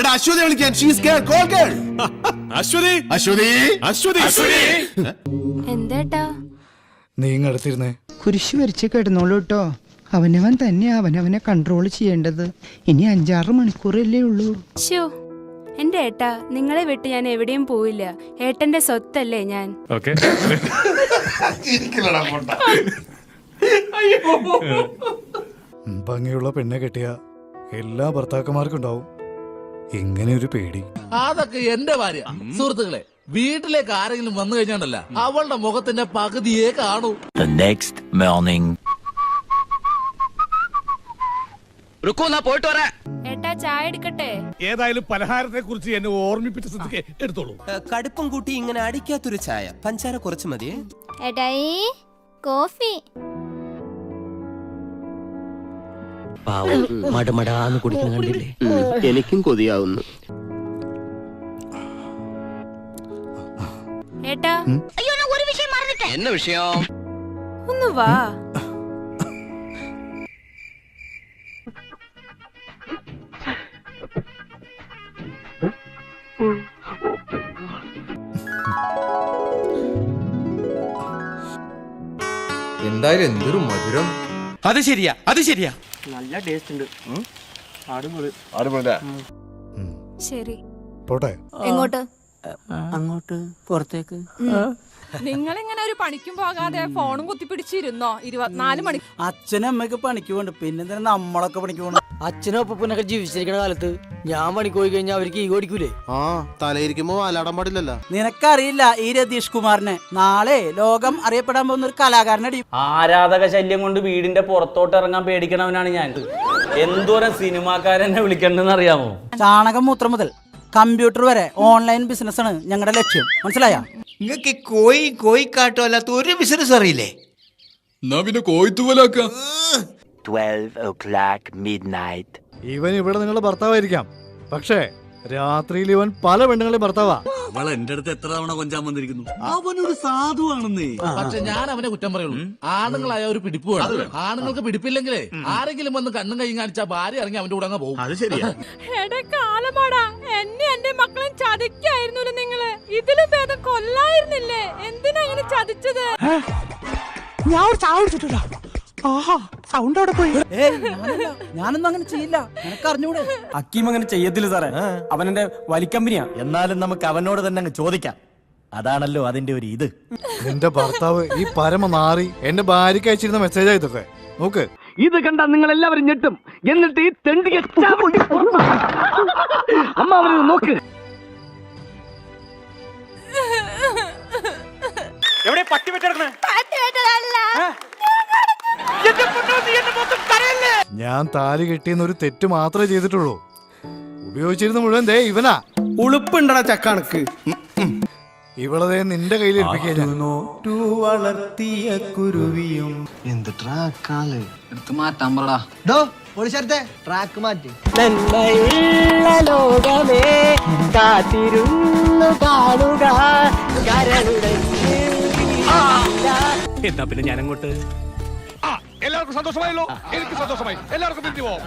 എടാ അശ്വതി വിളിക്കാൻ she's call girl Aswathi? Aswathi? Aswathi? Aswathi? എന്തേട്ടാ? നീ ഇങ്ങടുത്തിരുന്നേ കുരിശ് വരിച്ച് കിടന്നോളൂ കേട്ടോ അവനവൻ തന്നെ അവനവനെ കൺട്രോൾ ചെയ്യേണ്ടത്. ഇനി അഞ്ചാറ് മണിക്കൂറല്ലേ ഉള്ളൂ. എന്റെ ഏട്ടാ നിങ്ങളെ വിട്ട് ഞാൻ എവിടെയും പോയില്ല ഏട്ടന്റെ സ്വത്തല്ലേ ഞാൻ. ഭംഗിയുള്ള പെണ്ണെ കെട്ടിയ എല്ലാ ഭർത്താക്കന്മാർക്കും ഉണ്ടാവും. ഇങ്ങനെ ഒരു പേടി. അതൊക്കെ എന്റെ ഭാര്യ. സുഹൃത്തുക്കളെ വീട്ടിലേക്ക് ആരെങ്കിലും വന്നു കഴിഞ്ഞാണ്ടല്ല അവളുടെ മുഖത്തിന്റെ പകുതിയെ കാണൂ. Next morning morning. ഏട്ടാ ചായ എടുക്കട്ടെ? ഏതായാലും പലഹാരത്തെ കുറിച്ച് എന്നെ ഓർമ്മിപ്പിച്ച സ്ഥിതിക്ക് എടുത്തോളൂ. കടുപ്പം കൂട്ടി ഇങ്ങനെ അടിക്കാത്തൊരു ചായ. പഞ്ചാര കുറച്ച് മതിയേ? എടായി കോഫി. പാവം മടമടാന്ന് കുടിക്കുന്ന കണ്ടില്ലേ? എനിക്കും കൊതിയാവുന്നു. ഏട്ടാ. എന്ന വിഷയം? ഒന്ന് വാ. എന്തായാലും എന്തൊരു മധുരം. അത് ശരിയാ അത് ശരിയാ. ശരി. പോട്ടെ. എങ്ങോട്ട്? അങ്ങോട്ട് പുറത്തേക്ക്. നിങ്ങളിങ്ങനെ ഒരു പണിക്കും പോകാതെ ഫോണും കുത്തിപ്പിടിച്ചിരുന്നോ? ഇരുപത്തിനാല് മണി അച്ഛനും അമ്മയൊക്കെ പണിക്ക് പോണ്ട് പിന്നെ നമ്മളൊക്കെ പണിക്ക് പോകണം അച്ഛനും അപ്പനൊക്കെ ജീവിച്ചിരിക്കുന്ന കാലത്ത് ഞാൻ പണിക്ക് പോയി കഴിഞ്ഞാൽ അവർക്ക് ഈ ഓടിക്കൂലേ? ആ തലയിരിക്കുമ്പോ വാലാടാൻ പാടില്ലല്ല. നിനക്കറിയില്ല ഈ രതീഷ് കുമാറിനെ. നാളെ ലോകം അറിയപ്പെടാൻ പോകുന്ന ഒരു കലാകാരനടി. ആരാധക ശല്യം കൊണ്ട് വീടിന്റെ പുറത്തോട്ട് ഇറങ്ങാൻ പേടിക്കണവനാണ് ഞാൻ. എന്തോരം സിനിമാക്കാരെന്നെ വിളിക്കണ്ടെന്ന് അറിയാമോ ചാണകം മൂത്രം മുതൽ കമ്പ്യൂട്ടർ വരെ ഓൺലൈൻ ബിസിനസ് ആണ് ഞങ്ങളുടെ ലക്ഷ്യം. മനസ്സിലായ? നിങ്ങൾക്ക് കോയി കോയിക്കാട്ടോ അല്ലാത്ത ഒരു ബിസിനസ് അറിയില്ലേ? എന്നാ പിന്നെ കോയിത്തുപോലാക്ക 12 o'clock midnight. ഇവൻ ഇവിടെ നിങ്ങളുടെ ഭർത്താവായിരിക്കാം. പക്ഷേ രാത്രിയിൽ ഇവൻ പല പെണ്ണുങ്ങളെ ഭർത്താവാ. അവൾ എന്റെ അടുത്ത് എത്ര തവണ കൊഞ്ചാൻ വന്നിരിക്കുന്നു? അവനൊരു സാധുവാണെന്നേ. പക്ഷെ ഞാൻ അവനെ കുറ്റം പറയുള്ളൂ ആണുങ്ങളായ ഒരു പിടിപ്പ് വേണം. ആണുങ്ങൾക്ക് പിടിപ്പില്ലെങ്കിലേ ആരെങ്കിലും വന്ന് കണ്ണും കൈ കാണിച്ചാ ഭാര്യ ഇറങ്ങി അവന്റെ കൂടെ അങ്ങ് പോകും. അത് ശരിയാ. എടെ കാലമാടാ. എന്നെ എന്റെ മക്കളും ചതിക്കായിരുന്നല്ലോ നിങ്ങൾ? ഇതിലും ഭേദം കൊല്ലായിരുന്നില്ലേ? എന്തിനാ ഇങ്ങനെ ചതിച്ചത്? ഞാൻ ഒരു ചാവിടിച്ചിട്ടില്ല ആഹാ. സൗണ്ട് അവിടെ പോയി. ഏയ് ഞാനല്ല. ഞാനൊന്നും അങ്ങനെ ചെയ്യില്ല. നിനക്ക് അറിഞ്ഞൂടെ? അക്കീം അങ്ങനെ ചെയ്യത്തില്ല സാറേ. അവൻ എന്റെ വലിക്കമ്പനിയാ. എന്നാലും നമുക്ക് അവനോട് തന്നെ അങ്ങ് ചോദിക്കാം. അതാണല്ലോ അതിന്റെ ഒരു ഇത്. എന്റെ ഭർത്താവ് ഈ പരമ നാറി എന്റെ ഭാര്യയ്ക്ക് അയച്ചിരുന്ന മെസ്സേജ് ആയിട്ടൊക്കെ നോക്ക്. ഇത് കണ്ട നിങ്ങൾ എല്ലാവരും ഞെട്ടും. എന്നിട്ട് ഈ തെണ്ടിയെ ചവിട്ടി അമ്മ അവനെ നോക്ക്. എവിടെ പട്ടി വെച്ചെടുക്കണേ ഞാൻ താലി കെട്ടിയെന്ന് ഒരു തെറ്റ് മാത്രമേ ചെയ്തിട്ടുള്ളൂ. ഉപയോഗിച്ചിരുന്ന മുഴുവൻ ദേ ഇവനാ. ഉളുപ്പുണ്ടടാ ചക്കണക്ക്. ഇവളതേ നിന്റെ കയ്യിൽ വളർത്തിയ കുരുവിയും. എന്ത് ട്രാക്കാൽ എടുത്ത് മാറ്റാൻ പറടാ. ഡോ ട്രാക്ക് മാറ്റി. ലോകമേ കാത്തിരുന്നു കാണുക. കരളുടെ എന്നാ പിന്നെ ഞാൻ അങ്ങോട്ട് എല്ലാവർക്കും സന്തോഷമായല്ലോ. എനിക്ക് സന്തോഷമായി. എല്ലാവർക്കും പോവാം